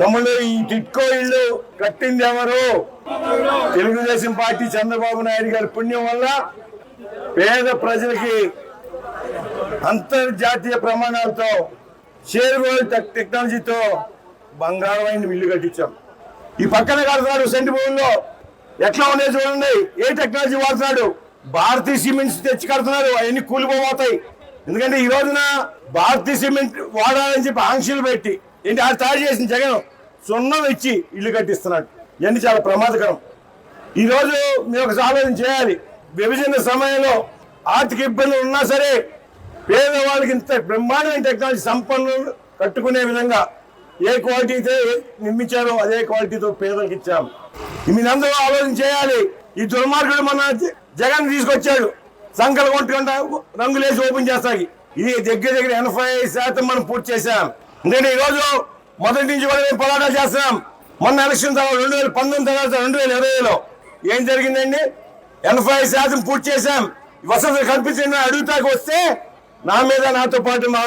తమ్ముళ్ళు ఈ టిట్కో ఇల్లు కట్టింది ఎవరు? తెలుగుదేశం పార్టీ చంద్రబాబు నాయుడు గారి పుణ్యం వల్ల పేద ప్రజలకి అంతర్జాతీయ ప్రమాణాలతో షేర్ టెక్నాలజీతో బంగారమైన ఇల్లు కట్టించాం. ఈ పక్కన కడుతున్నాడు సెంటి భూముల్లో ఎట్లా ఉండేది చూడండి. ఏ టెక్నాలజీ వాడుతున్నాడు? భారతీయ సిమెంట్స్ తెచ్చి కడుతున్నారు. అవన్నీ కూలిపోతాయి ఎందుకంటే ఈ రోజున భారతీయ సిమెంట్ వాడాలని చెప్పి ఆంక్షలు పెట్టి ఏంటి అది తయారు చేసిన జగన్ సున్నం ఇచ్చి ఇల్లు కట్టిస్తున్నాడు. ఇవన్నీ చాలా ప్రమాదకరం. ఈ రోజు మేము ఒక ఆలోచన చేయాలి. విభజన సమయంలో ఆర్థిక ఇబ్బందులు ఉన్నా సరే పేదవాళ్ళకి ఇంత బ్రహ్మాండమైన టెక్నాలజీ సంపన్నులు కట్టుకునే విధంగా ఏ క్వాలిటీతో నిర్మించారో అదే క్వాలిటీతో పేదలకు ఇచ్చాము మీరందరూ ఆలోచన చేయాలి. ఈ దుర్మార్గుడు మన జగన్ తీసుకొచ్చాడు. సంకలు కొట్టుకుంటా రంగులేసి ఓపెన్ చేస్తాయి ఇది దగ్గర దగ్గర ఎనభై శాతం మనం పూర్తి చేశాం. నేను ఈరోజు మొదటి నుంచి కూడా మేము పోరాటాలు చేస్తున్నాం. మొన్న ఎలక్షన్ తర్వాత రెండు వేల పంతొమ్మిది తర్వాత రెండు వేల ఇరవైలో ఏం జరిగిందండి? ఎనభై శాతం పూర్తి చేశాం. వసతులు కల్పించండి అడుగుతాకి వస్తే నా మీద నాతో పాటు మా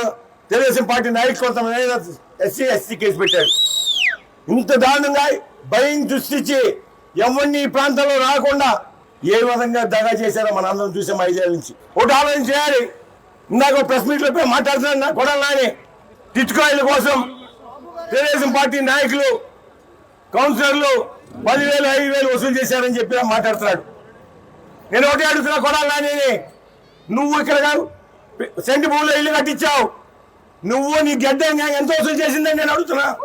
తెలుగుదేశం పార్టీ నాయకులు కొంతమంది ఎస్సీ ఎస్సీ కేసు పెట్టాడు ఇంత దారుణంగా భయం దృష్టించి ఎవరిని ఈ ప్రాంతంలో రాకుండా ఏ విధంగా దగా చేశారో మన అందరం చూసాం ఐదేళ్ళ నుంచి. ఒకటి ఆలోచన చేయాలి. ఇందాక ప్రెస్ మీట్లో లో పోయి కూడా నాని. టిట్కాయిల కోసం తెలుగుదేశం పార్టీ నాయకులు కౌన్సిలర్లు పదివేలు ఐదు వేలు వసూలు చేశారని చెప్పి మాట్లాడుతున్నాడు. నేను ఒకటే అడుగుతున్నా కొడాలని నువ్వు ఇక్కడ కాదు సెంటు భూమిలో ఇల్లు కట్టించావు. నువ్వు నీ గడ్డ ఎంత వసూలు చేసిందని నేను అడుగుతున్నా.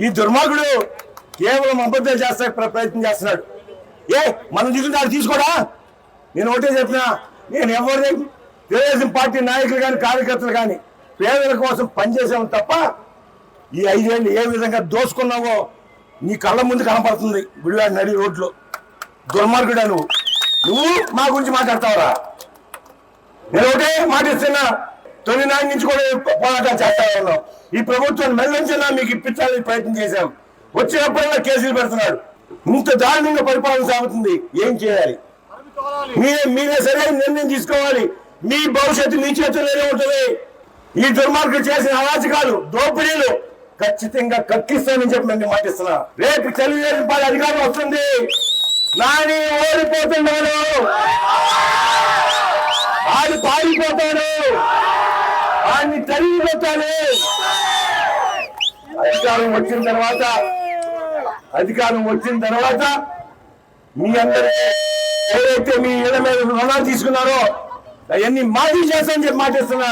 ఈ దుర్మార్గుడు కేవలం అబద్ధం చేస్తా ప్ర- ప్రయత్నం చేస్తున్నాడు. ఏ మనం తీసుకుంటే తీసుకోడా? నేను ఒకటే చెప్పినా నేను ఎవరి తెలుగుదేశం పార్టీ నాయకులు కానీ కార్యకర్తలు కానీ పేదల కోసం పనిచేసాము తప్ప ఈ ఐదేళ్ళు ఏ విధంగా దోసుకున్నావో నీ కళ్ళ ముందు కనపడుతుంది గుడివాడి నడి రోడ్లో. దుర్మార్గుడా నువ్వు. నువ్వు మా గురించి మాట్లాడతావురా. నేను ఒకటే మాటిస్తున్నా తొలి నాటి నుంచి కూడా పోరాటం చేస్తా ఉన్నాం ఈ ప్రభుత్వాన్ని మెల్లించినా మీకు ఇప్పించాలని ప్రయత్నం చేశాం వచ్చినప్పుడల్లా కేసులు పెడుతున్నాడు. ఇంత దారుణంగా పరిపాలన సాగుతుంది. ఏం చేయాలి? మీరే మీరే సరైన నిర్ణయం తీసుకోవాలి. మీ భవిష్యత్తు మీ చేతుల్లోనే ఉంటుంది. ఈ దుర్మార్గులు చేసిన అరాచకాలు దోపిడీలు ఖచ్చితంగా కక్కిస్తానని చెప్పి నేను మాటిస్తున్నా. రేపు తెలుగుదేశం పార్టీ అధికారం వస్తుంది. నాని ఓడిపోతున్నాడు. ఆడు పారిపోతాడు. ఆడిని తరిగిపోతాడు అధికారం వచ్చిన తర్వాత అధికారం వచ్చిన తర్వాత మీ అందరూ ఏదైతే మీ ఇళ్ళ మీద రుణాలు తీసుకున్నారో అవన్నీ మాఫీ చేస్తానని చెప్పి మాటిస్తున్నా.